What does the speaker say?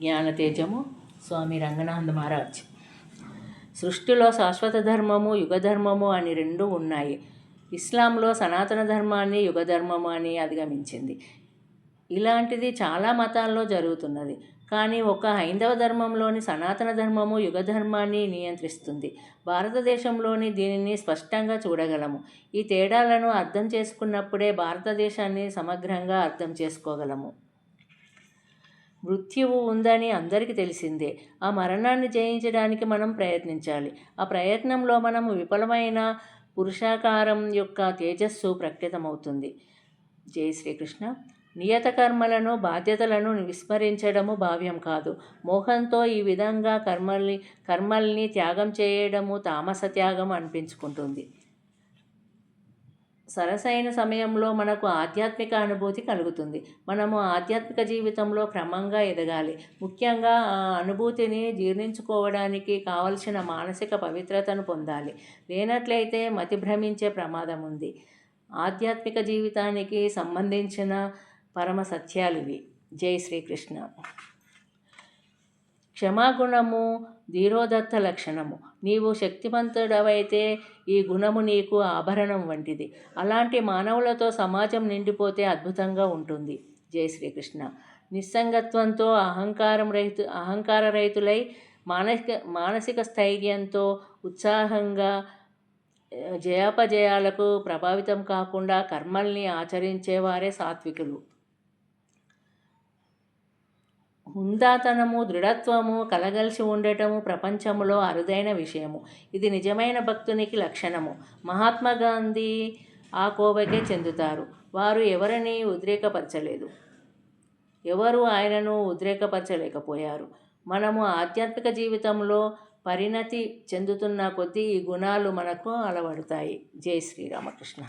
జ్ఞానతేజము స్వామి రంగనాథ్ మహారాజ్. సృష్టిలో శాశ్వత ధర్మము యుగధర్మము అని రెండు ఉన్నాయి. ఇస్లాంలో సనాతన ధర్మాన్ని యుగధర్మము అని అధిగమించింది. ఇలాంటిది చాలా మతాల్లో జరుగుతున్నది. కానీ ఒక హైందవ ధర్మంలోని సనాతన ధర్మము యుగ ధర్మాన్ని నియంత్రిస్తుంది. భారతదేశంలోని దీనిని స్పష్టంగా చూడగలము. ఈ తేడాలను అర్థం చేసుకున్నప్పుడే భారతదేశాన్ని సమగ్రంగా అర్థం చేసుకోగలము. మృత్యువు ఉందని అందరికీ తెలిసిందే. ఆ మరణాన్ని జయించడానికి మనం ప్రయత్నించాలి. ఆ ప్రయత్నంలో మనం విఫలమైన పురుషాకారం యొక్క తేజస్సు ప్రకటితమవుతుంది. జై శ్రీకృష్ణ. నియత కర్మలను బాధ్యతలను విస్మరించడము భావ్యం కాదు. మోహంతో ఈ విధంగా కర్మల్ని కర్మల్ని త్యాగం చేయడము తామస త్యాగం అనిపించుకుంటుంది. సరసైన సమయంలో మనకు ఆధ్యాత్మిక అనుభూతి కలుగుతుంది. మనము ఆధ్యాత్మిక జీవితంలో క్రమంగా ఎదగాలి. ముఖ్యంగా ఆ అనుభూతిని జీర్ణించుకోవడానికి కావలసిన మానసిక పవిత్రతను పొందాలి. లేనట్లయితే మతి భ్రమించే ప్రమాదం ఉంది. ఆధ్యాత్మిక జీవితానికి సంబంధించిన పరమ సత్యాలు ఇవి. జై శ్రీకృష్ణ. క్షమాగుణము ధీరోదత్త లక్షణము. నీవు శక్తివంతుడవైతే ఈ గుణము నీకు ఆభరణం వంటిది. అలాంటి మానవులతో సమాజం నిండిపోతే అద్భుతంగా ఉంటుంది. జై శ్రీకృష్ణ. నిస్సంగత్వంతో అహంకారం రహితు అహంకార రైతులై మానసిక మానసిక స్థైర్యంతో ఉత్సాహంగా జయాపజయాలకు ప్రభావితం కాకుండా కర్మల్ని ఆచరించేవారే సాత్వికులు. హుందాతనము దృఢత్వము కలగలిసి ఉండటము ప్రపంచంలో అరుదైన విషయము. ఇది నిజమైన భక్తునికి లక్షణము. మహాత్మా గాంధీ ఆ కోవకే చెందుతారు. వారు ఎవరిని ఉద్రేకపరచలేదు. ఎవరు ఆయనను ఉద్రేకపరచలేకపోయారు. మనము ఆధ్యాత్మిక జీవితంలో పరిణతి చెందుతున్న కొద్దీ ఈ గుణాలు మనకు అలవడతాయి. జై శ్రీరామకృష్ణ